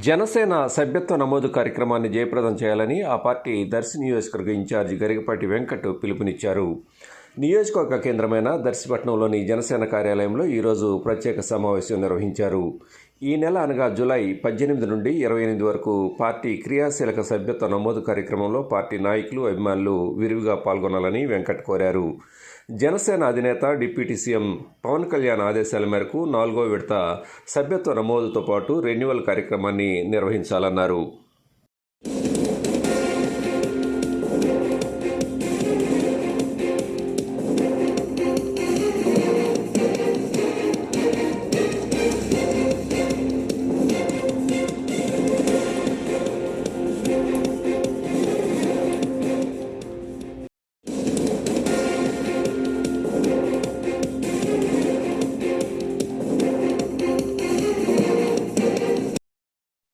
జనసేన సభ్యత్వ నమోదు కార్యక్రమాన్ని జయప్రదం చేయాలని ఆ పార్టీ దర్శి నియోజకవర్గ ఇన్ఛార్జి గరికపాటి వెంకట్ పిలుపునిచ్చారు. నియోజకవర్గ కేంద్రమైన దర్శిపట్నంలోని జనసేన కార్యాలయంలో ఈరోజు ప్రత్యేక సమావేశం నిర్వహించారు. ఈ నెల అనగా జులై పద్దెనిమిది నుండి ఇరవై ఎనిమిది వరకు పార్టీ క్రియాశీలక సభ్యత్వ నమోదు కార్యక్రమంలో పార్టీ నాయకులు అభిమానులు విరివిగా పాల్గొనాలని వెంకట్ కోరారు. జనసేన అధినేత డిప్యూటీ సీఎం పవన్ కళ్యాణ్ ఆదేశాల మేరకు నాలుగో విడత సభ్యత్వ నమోదుతో పాటు రెన్యువల్ కార్యక్రమాన్ని నిర్వహించాలన్నారు.